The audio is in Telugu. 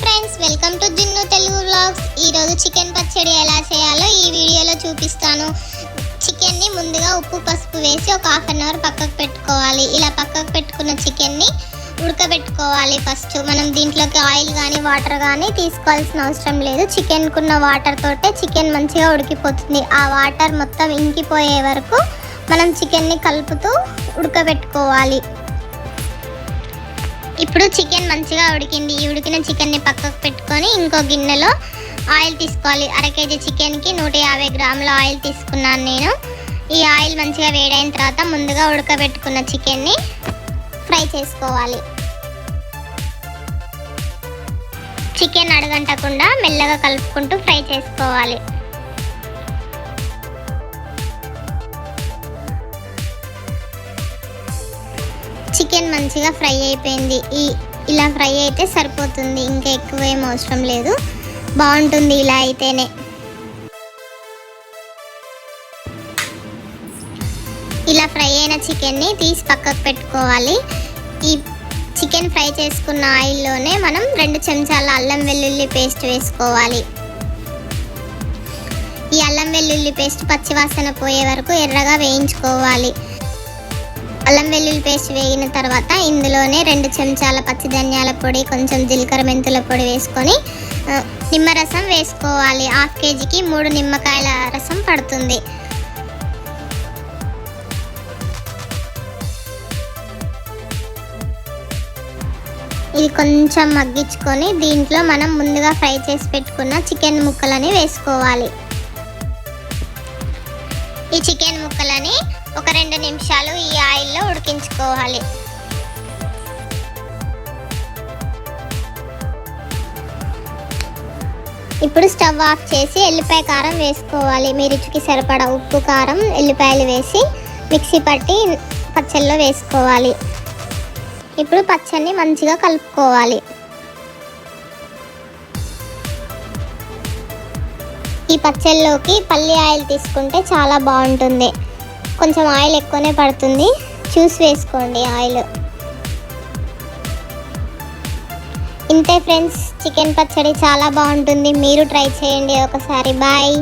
Friends welcome to Jinnu Telugu vlogs ఈరోజు చికెన్ పచ్చడి ఎలా చేయాలో ఈ వీడియోలో చూపిస్తాను. చికెన్ని ముందుగా ఉప్పు పసుపు వేసి ఒక హాఫ్ అన్ అవర్ పక్కకు పెట్టుకోవాలి. ఇలా పక్కకు పెట్టుకున్న చికెన్ని ఉడకబెట్టుకోవాలి ఫస్ట్ మనం దీంట్లోకి ఆయిల్ కానీ వాటర్ కానీ తీసుకోవాల్సిన అవసరం లేదు. చికెన్కున్న వాటర్ తోటే చికెన్ మంచిగా ఉడికిపోతుంది. ఆ వాటర్ మొత్తం ఇంకిపోయే వరకు మనం చికెన్ని కలుపుతూ ఉడకబెట్టుకోవాలి. ఇప్పుడు చికెన్ మంచిగా ఉడికింది. ఈ ఉడికిన చికెన్ని పక్కకు పెట్టుకొని ఇంకో గిన్నెలో ఆయిల్ తీసుకోవాలి. అర కేజీ చికెన్కి నూట యాభై గ్రాముల ఆయిల్ తీసుకున్నాను నేను. ఈ ఆయిల్ మంచిగా వేడైన తర్వాత ముందుగా ఉడకబెట్టుకున్న చికెన్ని ఫ్రై చేసుకోవాలి. చికెన్ అడగంటకుండా మెల్లగా కలుపుకుంటూ ఫ్రై చేసుకోవాలి. చికెన్ మంచిగా ఫ్రై అయిపోయింది. ఈ ఇలా ఫ్రై అయితే సరిపోతుంది. ఇంకా ఎక్కువ ఏం అవసరం లేదు. బాగుంటుంది ఇలా అయితేనే. ఇలా ఫ్రై అయిన చికెన్ని తీసి పక్కకు పెట్టుకోవాలి. ఈ చికెన్ ఫ్రై చేసుకున్న ఆయిల్లోనే మనం రెండు చెంచాల అల్లం వెల్లుల్లి పేస్ట్ వేసుకోవాలి. ఈ అల్లం వెల్లుల్లి పేస్ట్ పచ్చివాసన పోయే వరకు ఎర్రగా వేయించుకోవాలి. అల్లం వెల్లుల్లి పేస్ట్ వేగిన తర్వాత ఇందులోనే రెండు చెంచాల పచ్చి ధనియాల పొడి కొంచెం జీలకర్ర మెంతుల పొడి వేసుకొని నిమ్మరసం వేసుకోవాలి. హాఫ్ కేజీకి మూడు నిమ్మకాయల రసం పడుతుంది. ఇది కొంచెం మగ్గించుకొని దీంట్లో మనం ముందుగా ఫ్రై చేసి పెట్టుకున్న చికెన్ ముక్కలని వేసుకోవాలి. ఈ చికెన్ ముక్కలని చేసుకోవాలి. ఇప్పుడు స్టవ్ ఆఫ్ చేసి ఎల్లిపాయ కారం వేసుకోవాలి. మీ రుచికి సరిపడా ఉప్పు కారం ఎల్లిపాయలు వేసి మిక్సీ పట్టి పచ్చళ్ళలో వేసుకోవాలి. ఇప్పుడు పచ్చడిని మంచిగా కలుపుకోవాలి. ఈ పచ్చళ్ళలోకి పల్లి ఆయిల్ తీసుకుంటే చాలా బాగుంటుంది. కొంచెం ఆయిల్ ఎక్కువనే పడుతుంది. చూసి వేసుకోండి ఆయిల్. ఇంతే ఫ్రెండ్స్ చికెన్ పచ్చడి చాలా బాగుంటుంది. మీరు ట్రై చేయండి ఒకసారి. బాయ్.